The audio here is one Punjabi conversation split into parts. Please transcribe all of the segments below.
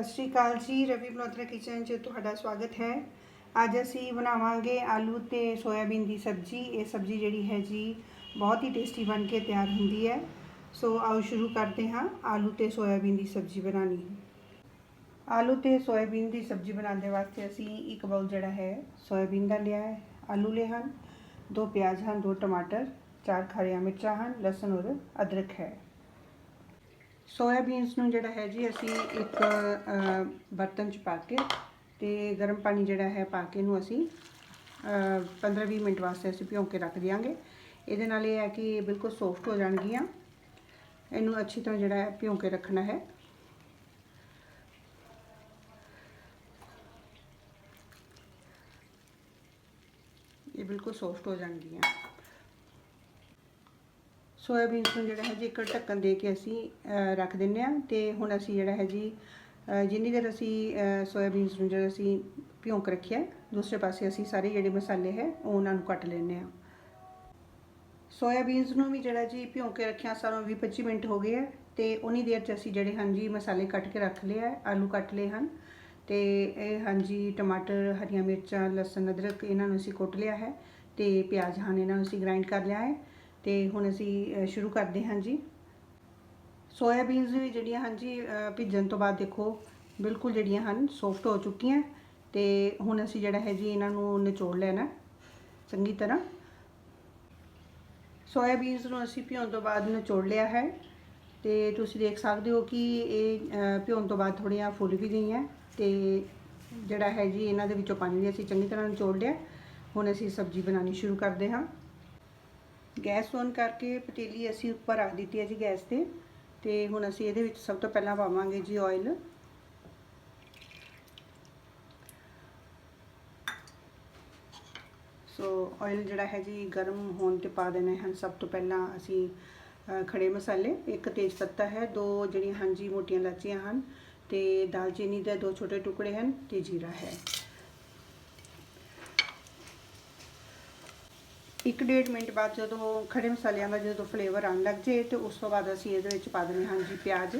ਸਤਿ ਸ਼੍ਰੀ ਅਕਾਲ ਜੀ, ਰਵੀ ਬਲੋਤਰਾ ਕਿਚਨ 'ਚ ਤੁਹਾਡਾ ਸਵਾਗਤ ਹੈ। ਅੱਜ ਅਸੀਂ ਬਣਾਵਾਂਗੇ ਆਲੂ ਤੇ ਸੋਇਆਬੀਨ ਦੀ ਸਬਜ਼ੀ। ਇਹ ਸਬਜ਼ੀ ਜਿਹੜੀ ਹੈ ਜੀ, ਬਹੁਤ ਹੀ ਟੇਸਟੀ ਬਣ ਕੇ ਤਿਆਰ ਹੁੰਦੀ ਹੈ। ਸੋ ਆਓ ਸ਼ੁਰੂ ਕਰਦੇ ਹਾਂ ਆਲੂ ਤੇ ਸੋਇਆਬੀਨ ਦੀ ਸਬਜ਼ੀ ਬਣਾਉਣੀ। ਆਲੂ ਤੇ ਸੋਇਆਬੀਨ ਦੀ ਸਬਜ਼ੀ ਬਣਾਉਣ ਦੇ ਵਾਸਤੇ ਅਸੀਂ ਇੱਕ ਬਾਉਲ ਜਿਹੜਾ ਹੈ, ਸੋਇਆਬੀਨ ਦਾ ਲਿਆ ਹੈ। ਆਲੂ ਲਏ ਹਨ, ਦੋ ਪਿਆਜ਼ ਹਨ, ਦੋ ਟਮਾਟਰ, ਚਾਰ ਹਰੀਆਂ ਮਿਰਚਾਂ ਹਨ, ਲਸਣ ਔਰ ਅਦਰਕ ਹੈ। ਸੋਇਆਬੀਨਸ ਨੂੰ ਜਿਹੜਾ ਹੈ ਜੀ ਅਸੀਂ ਇੱਕ ਬਰਤਨ 'ਚ ਪਾ ਕੇ ਤੇ ਗਰਮ ਪਾਣੀ ਜਿਹੜਾ ਹੈ ਪਾ ਕੇ ਇਹਨੂੰ ਅਸੀਂ 15-20 ਮਿੰਟ ਵਾਸਤੇ ਅਸੀਂ ਭਿਉਂ ਕੇ ਰੱਖ ਦਿਆਂਗੇ। ਇਹਦੇ ਨਾਲ ਇਹ ਹੈ ਕਿ ਇਹ ਬਿਲਕੁਲ ਸੌਫਟ ਹੋ ਜਾਣਗੀਆਂ। ਇਹਨੂੰ ਅੱਛੀ ਤਰ੍ਹਾਂ ਜਿਹੜਾ ਹੈ ਭਿਉਂ ਕੇ ਰੱਖਣਾ ਹੈ। ਇਹ ਬਿਲਕੁਲ ਸੌਫਟ ਹੋ ਜਾਣਗੀਆਂ। ਸੋਇਆਬੀਨਸ ਨੂੰ ਜਿਹੜਾ ਹੈ ਜੀ ਇੱਕ ਢੱਕਣ ਦੇ ਕੇ ਅਸੀਂ ਰੱਖ ਦਿੰਨੇ ਆ ਤੇ ਹੁਣ ਅਸੀਂ ਜਿਹੜਾ ਹੈ ਜੀ ਜਿੰਨੀ ਦੇਰ ਅਸੀਂ ਸੋਇਆਬੀਨਸ ਨੂੰ ਜਿਹੜਾ ਅਸੀਂ ਭਿਉਂਕ ਰੱਖਿਆ ਦੂਸਰੇ ਪਾਸੇ ਅਸੀਂ ਸਾਰੇ ਜਿਹੜੇ ਮਸਾਲੇ ਹੈ ਉਹ ਉਹਨਾਂ ਨੂੰ ਕੱਟ ਲੈਣੇ ਆ ਸੋਇਆਬੀਨਸ ਨੂੰ ਵੀ ਜਿਹੜਾ ਜੀ ਭਿਉਂ ਕੇ ਰੱਖਿਆ ਸਾਨੂੰ 20-25 ਮਿੰਟ ਹੋ ਗਏ ਹੈ ਤੇ ਉਨੀ ਦੇਰ ਚ ਅਸੀਂ ਜਿਹੜੇ ਹਾਂਜੀ ਮਸਾਲੇ ਕੱਟ ਕੇ ਰੱਖ ਲਏ ਹੈ, ਆਲੂ ਕੱਟ ਲਏ ਹਨ ਤੇ ਇਹ ਹਾਂਜੀ ਟਮਾਟਰ, ਹਰੀਆਂ ਮਿਰਚਾਂ, ਲਸਣ, ਅਦਰਕ ਇਹਨਾਂ ਨੂੰ ਅਸੀਂ ਕੁੱਟ ਲਿਆ ਹੈ ਤੇ ਪਿਆਜ਼ ਹਨ ਇਹਨਾਂ ਨੂੰ ਅਸੀਂ ਗ੍ਰਾਈਂਡ ਕਰ ਲਿਆ ਹੈ। ਤੇ ਹੁਣ ਅਸੀਂ ਸ਼ੁਰੂ ਕਰਦੇ ਹਾਂ ਜੀ। ਸੋਇਆਬੀਨਸ ਵੀ ਜਿਹੜੀਆਂ ਹਨ ਜੀ ਭਿੱਜਣ ਤੋਂ ਬਾਅਦ ਦੇਖੋ ਬਿਲਕੁਲ ਜਿਹੜੀਆਂ ਹਨ ਸੌਫਟ ਹੋ ਚੁੱਕੀਆਂ। ਤੇ ਹੁਣ ਅਸੀਂ ਜਿਹੜਾ ਹੈ ਜੀ ਇਹਨਾਂ ਨੂੰ ਨਿਚੋੜ ਲੈਣਾ ਚੰਗੀ ਤਰ੍ਹਾਂ। ਸੋਇਆਬੀਨਸ ਨੂੰ ਅਸੀਂ ਭਿਉਣ ਤੋਂ ਬਾਅਦ ਨਿਚੋੜ ਲਿਆ ਹੈ। ਤੇ ਤੁਸੀਂ ਦੇਖ ਸਕਦੇ ਹੋ ਕਿ ਇਹ ਅ, ਭਿਉਣ ਤੋਂ ਬਾਅਦ ਥੋੜ੍ਹੀਆਂ ਫੁੱਲ ਵੀ ਗਈਆਂ। ਤੇ ਜਿਹੜਾ ਹੈ ਜੀ ਇਹਨਾਂ ਦੇ ਵਿੱਚੋਂ ਪਾਣੀ ਵੀ ਅਸੀਂ ਚੰਗੀ ਤਰ੍ਹਾਂ ਨਿਚੋੜ ਲਿਆ। ਹੁਣ ਅਸੀਂ ਸਬਜ਼ੀ ਬਣਾਉਣੀ ਸ਼ੁਰੂ ਕਰਦੇ ਹਾਂ। ਗੈਸ ਔਨ ਕਰਕੇ ਪਤੀਲੀ ਅਸੀਂ ਉੱਪਰ ਰੱਖ ਦਿੱਤੀ ਹੈ ਜੀ ਗੈਸ ਤੇ ਤੇ ਹੁਣ ਅਸੀਂ ਇਹਦੇ ਵਿੱਚ ਸਭ ਤੋਂ ਪਹਿਲਾਂ ਪਾਵਾਂਗੇ ਜੀ ਆਇਲ ਸੋ ਆਇਲ ਜਿਹੜਾ ਹੈ ਜੀ ਗਰਮ ਹੋਣ ਤੇ ਪਾ ਦੇਣਾ ਹਨ ਸਭ ਤੋਂ ਪਹਿਲਾਂ ਅਸੀਂ ਅ, ਖੜੇ ਮਸਾਲੇ ਇੱਕ ਤੇਜ ਪੱਤਾ ਹੈ ਦੋ ਜਿਹੜੀਆਂ ਹਨ ਜੀ ਮੋਟੀਆਂ ਲਾਚੀਆਂ ਹਨ ਤੇ ਦਾਲਚੀਨੀ ਦੇ ਦੋ ਛੋਟੇ ਟੁਕੜੇ ਹਨ ਤੇ ਜੀਰਾ ਹੈ। ਇੱਕ ਡੇਢ ਮਿੰਟ ਬਾਅਦ ਜਦੋਂ ਖੜੇ ਮਸਾਲਿਆਂ ਦਾ ਜਦੋਂ ਫਲੇਵਰ ਆਉਣ ਲੱਗ ਜੇ ਤੇ ਉਸ ਤੋਂ ਬਾਅਦ ਅਸੀਂ ਇਹਦੇ ਵਿੱਚ ਪਾ ਦੇਣੇ ਹਾਂ ਜੀ ਪਿਆਜ਼।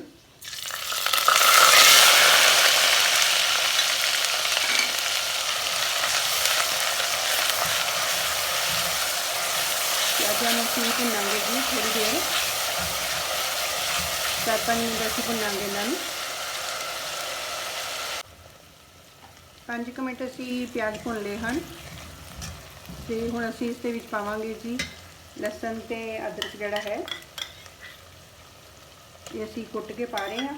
ਪਿਆਜ਼ਾਂ ਨੂੰ ਅਸੀਂ ਭੁੰਨਾਂਗੇ ਜੀ ਥੋੜੀ ਦੇਰ। ਚਾਰ ਪੰਜ ਮਿੰਟ ਅਸੀਂ ਭੁੰਨਾਂਗੇ ਇਹਨਾਂ ਨੂੰ। ਪੰਜ ਕੁ ਮਿੰਟ ਅਸੀਂ ਪਿਆਜ਼ ਭੁੰਨ ਲਏ ਹਨ। ਤੇ ਹੁਣ ਅਸੀਂ ਇਸ ਦੇ ਵਿੱਚ ਪਾਵਾਂਗੇ ਜੀ ਲਸਣ ਤੇ ਅਦਰਕ ਜਿਹੜਾ ਹੈ, ਇਹ ਅਸੀਂ ਕੁੱਟ ਕੇ ਪਾ ਰਹੇ ਹਾਂ।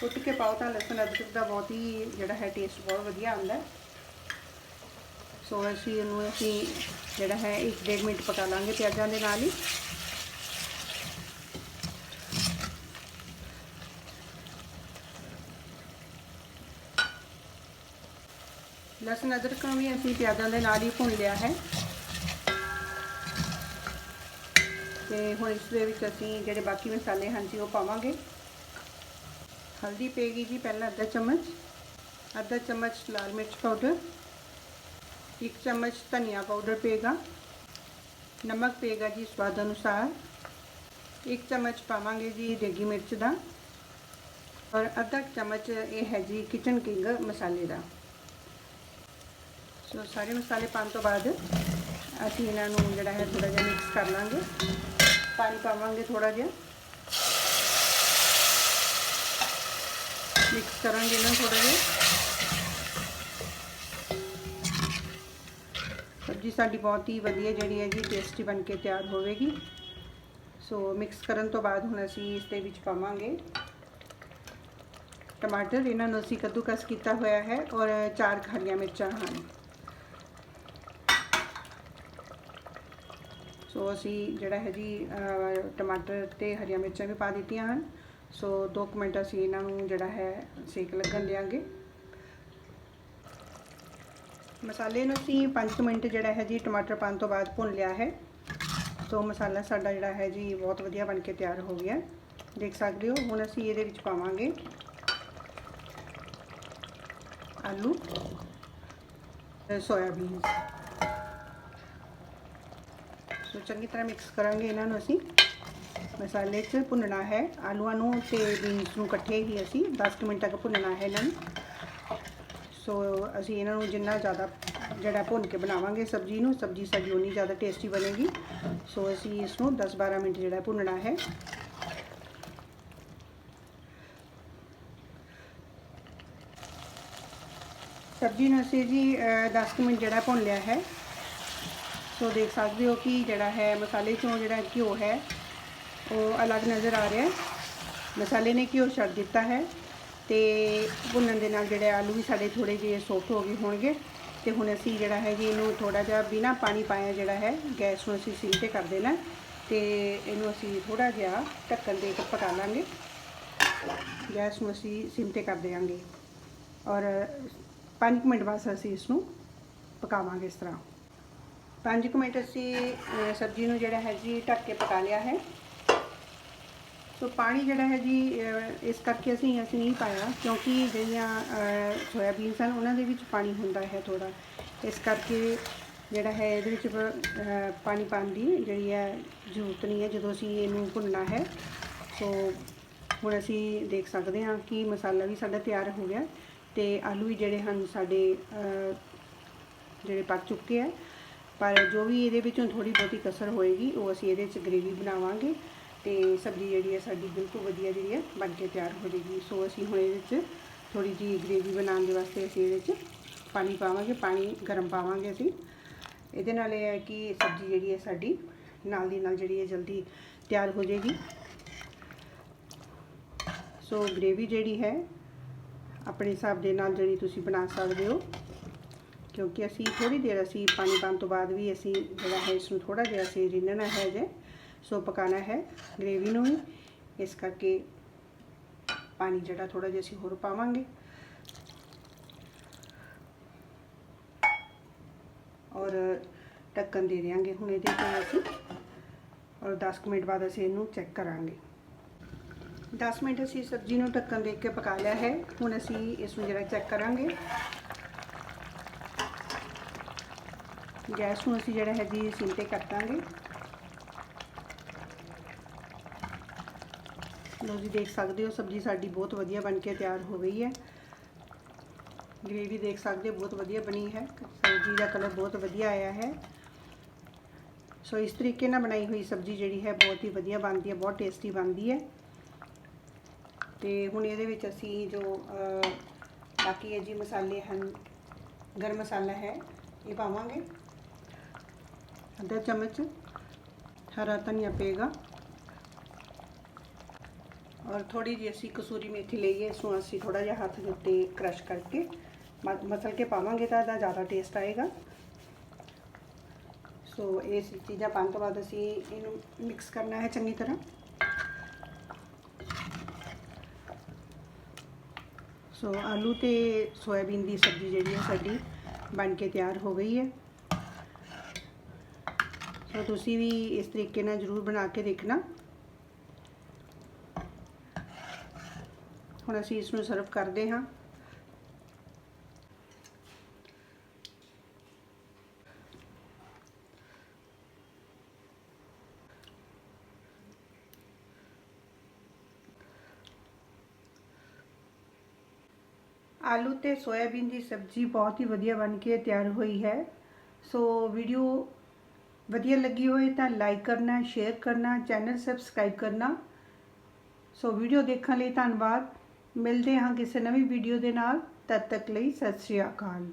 ਕੁੱਟ ਕੇ ਪਾਓ ਤਾਂ ਲਸਣ ਅਦਰਕ ਦਾ ਬਹੁਤ ਹੀ ਜਿਹੜਾ ਹੈ ਟੇਸਟ ਬਹੁਤ ਵਧੀਆ ਆਉਂਦਾ ਹੈ। ਸੋ ਅਸੀਂ ਇਹਨੂੰ ਅਸੀਂ ਜਿਹੜਾ ਹੈ 1.5 ਮਿੰਟ ਪਕਾ ਲਾਂਗੇ ਪਿਆਜ਼ਾਂ ਦੇ ਨਾਲ ਹੀ। ਲਸਣ ਅਦਰਕ ਨੂੰ ਵੀ ਅਸੀਂ ਪਿਆਜ਼ਾਂ ਦੇ ਨਾਲ ਹੀ ਭੁੰਨ ਲਿਆ ਹੈ। ਤੇ ਹੁਣ ਇਸ ਦੇ ਵਿੱਚ ਅਸੀਂ ਜਿਹੜੇ ਬਾਕੀ ਮਸਾਲੇ ਹਨ ਜੀ, ਉਹ ਪਾਵਾਂਗੇ। ਹਲਦੀ ਪਏਗੀ ਜੀ ਪਹਿਲਾਂ ਅੱਧਾ ਚਮਚ ਅੱਧਾ ਚਮਚ ਲਾਲ ਮਿਰਚ ਪਾਊਡਰ, ਇੱਕ ਚਮਚ ਧਨੀਆ ਪਾਊਡਰ ਪਏਗਾ, ਨਮਕ ਪਏਗਾ ਜੀ ਸਵਾਦ ਅਨੁਸਾਰ, ਇੱਕ ਚਮਚ ਪਾਵਾਂਗੇ ਜੀ ਦੇਗੀ ਮਿਰਚ ਦਾ, ਔਰ ਅੱਧਾ ਚਮਚ ਇਹ ਹੈ ਜੀ ਕਿਚਨ ਕਿੰਗ ਮਸਾਲੇ ਦਾ। ਸੋ ਸਾਰੇ ਮਸਾਲੇ ਪਾਉਣ ਤੋਂ ਬਾਅਦ ਅਸੀਂ ਇਹਨਾਂ ਨੂੰ ਜਿਹੜਾ ਹੈ ਥੋੜਾ ਜਿਹਾ ਮਿਕਸ ਕਰ ਲਾਂਗੇ। ਪਾਣੀ ਪਾਵਾਂਗੇ ਥੋੜਾ ਜਿਹਾ। ਮਿਕਸ ਕਰਾਂਗੇ ਇਹਨਾਂ ਥੋੜਾ ਜਿਹਾ। ਸਬਜ਼ੀ ਸਾਡੀ ਬਹੁਤ ਹੀ ਵਧੀਆ ਜਿਹੜੀ ਹੈ ਜੀ ਟੇਸਟੀ ਬਣ ਕੇ ਤਿਆਰ ਹੋਵੇਗੀ। ਸੋ ਮਿਕਸ ਕਰਨ ਤੋਂ ਬਾਅਦ ਹੁਣ ਅਸੀਂ ਇਸ ਦੇ ਵਿੱਚ ਪਾਵਾਂਗੇ। ਟਮਾਟਰ, ਇਹਨਾਂ ਨੂੰ ਅਸੀਂ ਕੱਦੂਕਸ ਕੀਤਾ ਹੋਇਆ ਹੈ ਔਰ ਚਾਰ ਹਰੀਆਂ ਮਿਰਚਾਂ ਹਨ। ਸੋ ਅਸੀਂ ਜਿਹੜਾ ਹੈ ਜੀ ਟਮਾਟਰ ਤੇ ਹਰੀਆਂ ਮਿਰਚਾਂ ਵੀ ਪਾ ਦਿੱਤੀਆਂ ਹਨ। ਸੋ 2 ਮਿੰਟ ਅਸੀਂ ਇਹਨਾਂ ਨੂੰ ਜਿਹੜਾ ਹੈ ਸੇਕ ਲੱਗਣ ਦਿਆਂਗੇ। ਮਸਾਲੇ ਨੂੰ ਅਸੀਂ 5 ਮਿੰਟ ਜਿਹੜਾ ਹੈ ਜੀ ਟਮਾਟਰ ਪਾਉਣ ਤੋਂ ਬਾਅਦ ਭੁੰਨ ਲਿਆ ਹੈ। ਸੋ ਮਸਾਲਾ ਸਾਡਾ ਜਿਹੜਾ ਹੈ ਜੀ ਬਹੁਤ ਵਧੀਆ ਬਣ ਕੇ ਤਿਆਰ ਹੋ ਗਿਆ। ਦੇਖ ਸਕਦੇ ਹੋ, ਹੁਣ ਅਸੀਂ ਇਹਦੇ ਵਿੱਚ ਪਾਵਾਂਗੇ ਆਲੂ ਸੋਇਆਬੀਨ। ਚੰਗੀ ਤਰ੍ਹਾਂ ਮਿਕਸ ਕਰਾਂਗੇ ਇਹਨਾਂ ਨੂੰ ਅਸੀਂ ਮਸਾਲੇ 'ਚ ਭੁੰਨਣਾ ਹੈ ਆਲੂਆਂ ਨੂੰ ਤੇ ਬੀਨਸ ਨੂੰ ਇਕੱਠੇ ਹੀ ਅਸੀਂ 10 ਕੁ ਮਿੰਟ ਤੱਕ ਭੁੰਨਣਾ ਹੈ ਇਹਨਾਂ ਨੂੰ ਸੋ ਅਸੀਂ ਇਹਨਾਂ ਨੂੰ ਜਿੰਨਾ ਜ਼ਿਆਦਾ ਜਿਹੜਾ ਭੁੰਨ ਕੇ ਬਣਾਵਾਂਗੇ ਸਬਜ਼ੀ ਨੂੰ ਸਬਜ਼ੀ ਸਾਡੀ ਉਨੀ ਜ਼ਿਆਦਾ ਟੇਸਟੀ ਬਣੇਗੀ ਸੋ ਅਸੀਂ ਇਸ ਨੂੰ 10-12 ਮਿੰਟ ਜਿਹੜਾ ਭੁੰਨਣਾ ਹੈ ਸਬਜ਼ੀ ਨੂੰ ਅਸੀਂ ਜੀ 10 ਮਿੰਟ ਜਿਹੜਾ ਭੁੰਨ ਲਿਆ ਹੈ ਸੋ ਦੇਖ ਸਕਦੇ ਹੋ ਕਿ ਜਿਹੜਾ ਹੈ ਮਸਾਲੇ ਚੋਂ ਜਿਹੜਾ ਘਿਓ ਹੈ, ਉਹ ਅਲੱਗ ਨਜ਼ਰ ਆ ਰਿਹਾ ਹੈ। ਮਸਾਲੇ ਨੇ ਘਿਓ ਛੱਡ ਦਿੱਤਾ ਹੈ ਤੇ ਭੁੰਨਣ ਦੇ ਨਾਲ ਜਿਹੜੇ ਆਲੂ ਵੀ ਸਾਡੇ ਥੋੜੇ ਜਿਹੇ ਸੌਫਟ ਹੋ ਗਏ ਹੋਣਗੇ ਤੇ ਹੁਣ ਅਸੀਂ ਜਿਹੜਾ ਹੈ ਜੀ ਇਹਨੂੰ ਥੋੜਾ ਜਿਹਾ ਬਿਨਾ ਪਾਣੀ ਪਾਇਆ ਜਿਹੜਾ ਹੈ, ਗੈਸ ਨੂੰ ਅਸੀਂ ਸਿਮ ਤੇ ਕਰ ਦੇਣਾ ਤੇ ਇਹਨੂੰ ਅਸੀਂ ਥੋੜਾ ਜਿਹਾ ਢੱਕਣ ਦੇ ਕੇ ਪਕਾ ਲਾਂਗੇ। ਗੈਸ ਨੂੰ ਅਸੀਂ ਸਿਮ ਤੇ ਕਰ ਦੇਵਾਂਗੇ ਔਰ 5 ਮਿੰਟ ਬਾਅਦ ਅਸੀਂ ਇਸ ਨੂੰ ਪਕਾਵਾਂਗੇ ਇਸ ਤਰ੍ਹਾਂ। 5 ਮਿੰਟ ਅਸੀਂ ਸਬਜ਼ੀ ਨੂੰ ਜਿਹੜਾ ਹੈ ਜੀ ਢੱਕ ਕੇ ਪਕਾ ਲਿਆ ਹੈ। ਸੋ ਪਾਣੀ ਜਿਹੜਾ ਹੈ ਜੀ ਇਸ ਕਰਕੇ ਅਸੀਂ ਅਸੀਂ ਨਹੀਂ ਪਾਇਆ, ਕਿਉਂਕਿ ਜਿਹੜੀਆਂ ਸੋਇਆਬੀਨਸ ਹਨ, ਉਹਨਾਂ ਦੇ ਵਿੱਚ ਪਾਣੀ ਹੁੰਦਾ ਹੈ ਥੋੜਾ ਇਸ ਕਰਕੇ ਜਿਹੜਾ ਹੈ ਇਹਦੇ ਵਿੱਚ ਪਾਣੀ ਪਾਉਣ ਦੀ ਜਿਹੜੀ ਹੈ ਜ਼ਰੂਰਤ ਨਹੀਂ ਹੈ, ਜਦੋਂ ਅਸੀਂ ਇਹਨੂੰ ਭੁੰਨਣਾ ਹੈ। ਸੋ ਹੁਣ ਅਸੀਂ ਦੇਖ ਸਕਦੇ ਹਾਂ ਕਿ ਮਸਾਲਾ ਵੀ ਸਾਡਾ ਤਿਆਰ ਹੋ ਗਿਆ ਤੇ ਆਲੂ ਵੀ ਜਿਹੜੇ ਹਨ, ਸਾਡੇ ਜਿਹੜੇ ਪੱਕ ਚੁੱਕੇ ਆ ਪਰ ਜੋ ਵੀ ਇਹਦੇ ਵਿੱਚੋਂ ਥੋੜੀ ਬਹੁਤੀ ਕਸਰ ਹੋਏਗੀ, ਉਹ ਅਸੀਂ ਇਹਦੇ ਵਿੱਚ ਗ੍ਰੇਵੀ ਬਣਾਵਾਂਗੇ ਤੇ ਸਬਜ਼ੀ ਜਿਹੜੀ ਹੈ ਸਾਡੀ ਬਿਲਕੁਲ ਵਧੀਆ ਜਿਹੜੀ ਹੈ ਬਣ ਕੇ ਤਿਆਰ ਹੋ ਜਾਏਗੀ। ਸੋ ਅਸੀਂ ਹੁਣ ਇਹਦੇ ਵਿੱਚ ਥੋੜੀ ਜੀ ਗ੍ਰੇਵੀ ਬਣਾਉਣ ਦੇ ਵਾਸਤੇ ਅਸੀਂ ਇਹਦੇ ਵਿੱਚ ਪਾਣੀ ਪਾਵਾਂਗੇ, ਪਾਣੀ ਗਰਮ ਪਾਵਾਂਗੇ ਅਸੀਂ। ਇਹਦੇ ਨਾਲ ਇਹ ਹੈ ਕਿ ਸਬਜ਼ੀ ਜਿਹੜੀ ਹੈ ਸਾਡੀ ਨਾਲ ਦੀ ਨਾਲ ਜਿਹੜੀ ਹੈ ਜਲਦੀ ਤਿਆਰ ਹੋ ਜਾਏਗੀ। ਸੋ ਗ੍ਰੇਵੀ ਜਿਹੜੀ ਹੈ, ਆਪਣੇ ਹਿਸਾਬ ਦੇ ਨਾਲ ਜਿਹੜੀ ਤੁਸੀਂ ਬਣਾ ਸਕਦੇ ਹੋ। ਕਿਉਂਕਿ ਅਸੀਂ ਥੋੜੀ ਦੇਰ ਅਸੀਂ ਪਾਣੀ ਪਾਉਣ ਤੋਂ ਬਾਅਦ ਵੀ ਅਸੀਂ ਜਿਹੜਾ ਹੈ ਇਸ ਨੂੰ ਥੋੜਾ ਜਿਹਾ ਅਸੀਂ ਰਿੰਨਣਾ ਹੈ ਜੇ ਸੋ ਪਕਾਣਾ ਹੈ ਗ੍ਰੇਵੀ ਨੂੰ ਵੀ ਇਸ ਕਰਕੇ ਪਾਣੀ ਜਿਹੜਾ ਥੋੜਾ ਜਿਹਾ ਅਸੀਂ ਹੋਰ ਪਾਵਾਂਗੇ ਔਰ ਢੱਕਣ ਦੇ ਦਿਆਂਗੇ ਹੁਣ ਇਹਦੇ ਤੋਂ ਅਸੀਂ ਔਰ 10 ਕੁ ਮਿੰਟ ਬਾਅਦ ਅਸੀਂ ਇਹਨੂੰ ਚੈੱਕ ਕਰਾਂਗੇ 10 ਮਿੰਟ ਅਸੀਂ ਸਬਜ਼ੀ ਨੂੰ ਢੱਕਣ ਦੇ ਕੇ ਪਕਾ ਲਿਆ ਹੈ ਹੁਣ ਅਸੀਂ ਇਸ ਨੂੰ ਜਿਹੜਾ ਚੈੱਕ ਕਰਾਂਗੇ ਗੈਸ ਨੂੰ ਅਸੀਂ ਜਿਹੜਾ ਹੈ ਜੀ ਸਿਮ ਤੇ ਕਰ ਲੋ ਜੀ, ਦੇਖ ਸਕਦੇ ਹੋ, ਸਬਜ਼ੀ ਸਾਡੀ ਬਹੁਤ ਵਧੀਆ ਬਣ ਕੇ ਤਿਆਰ ਹੋ ਗਈ ਹੈ। ਗ੍ਰੇਵੀ ਦੇਖ ਸਕਦੇ ਹੋ, ਬਹੁਤ ਵਧੀਆ ਬਣੀ ਹੈ। ਸਬਜ਼ੀ ਦਾ ਕਲਰ ਬਹੁਤ ਵਧੀਆ ਆਇਆ ਹੈ। ਸੋ ਇਸ ਤਰੀਕੇ ਨਾਲ ਬਣਾਈ ਹੋਈ ਸਬਜ਼ੀ ਜਿਹੜੀ ਹੈ, ਬਹੁਤ ਹੀ ਵਧੀਆ ਬਣਦੀ ਹੈ, ਬਹੁਤ ਟੇਸਟੀ ਬਣਦੀ ਹੈ। ਤੇ ਹੁਣ ਇਹਦੇ ਵਿੱਚ ਅਸੀਂ ਜੋ ਬਾਕੀ ਹੈ ਜੀ ਮਸਾਲੇ ਹਨ, ਗਰਮ ਮਸਾਲਾ ਹੈ, ਇਹ ਪਾਵਾਂਗੇ। ਅੱਧਾ ਚਮਚ ਹਰਾ ਧਨੀਆ ਪਏਗਾ। ਔਰ ਥੋੜੀ ਜਿਹੀ ਅਸੀਂ ਕਸੂਰੀ ਮੇਥੀ ਲਈਏ ਇਸ ਨੂੰ ਅਸੀਂ ਥੋੜਾ ਜਿਹਾ ਹੱਥ ਦੇ ਉੱਤੇ ਕ੍ਰਸ਼ ਕਰਕੇ ਮ- ਮਸਲ ਕੇ ਪਾਵਾਂਗੇ ਤਾਂ ਇਹਦਾ ਜ਼ਿਆਦਾ ਟੇਸਟ ਆਏਗਾ। ਸੋ ਇਹ ਚੀਜ਼ਾਂ ਪਾਉਣ ਤੋਂ ਬਾਅਦ ਅਸੀਂ ਇਹਨੂੰ ਮਿਕਸ ਕਰਨਾ ਹੈ ਚੰਗੀ ਤਰ੍ਹਾਂ। ਸੋ ਆਲੂ ਤੇ ਸੋਇਆਬੀਨ ਦੀ ਸਬਜ਼ੀ ਜਿਹੜੀ ਹੈ ਸਾਡੀ ਬਣ ਕੇ ਤਿਆਰ ਹੋ ਗਈ ਹੈ। ਸੋ ਤੁਸੀਂ ਵੀ ਇਸ ਤਰੀਕੇ ਨਾਲ ਜ਼ਰੂਰ ਬਣਾ ਕੇ ਦੇਖਣਾ ਹੁਣ ਅਸੀਂ ਇਸ ਨੂੰ ਸਰਵ ਕਰਦੇ ਹਾਂ ਆਲੂ ਤੇ ਸੋਇਆਬੀਨ ਦੀ ਸਬਜ਼ੀ ਬਹੁਤ ਹੀ ਵਧੀਆ ਬਣ ਕੇ ਤਿਆਰ ਹੋਈ ਹੈ ਸੋ ਵੀਡੀਓ ਵਧੀਆ ਲੱਗੀ ਹੋਏ ਤਾਂ ਲਾਈਕ ਕਰਨਾ ਸ਼ੇਅਰ ਕਰਨਾ ਚੈਨਲ ਸਬਸਕ੍ਰਾਈਬ ਕਰਨਾ। ਸੋ ਵੀਡੀਓ ਦੇਖਣ ਲਈ ਧੰਨਵਾਦ। ਮਿਲਦੇ ਹਾਂ ਕਿਸੇ ਨਵੀਂ ਵੀਡੀਓ ਦੇ ਨਾਲ। ਤਦ ਤੱਕ ਲਈ ਸਤਿ ਸ਼੍ਰੀ ਅਕਾਲ।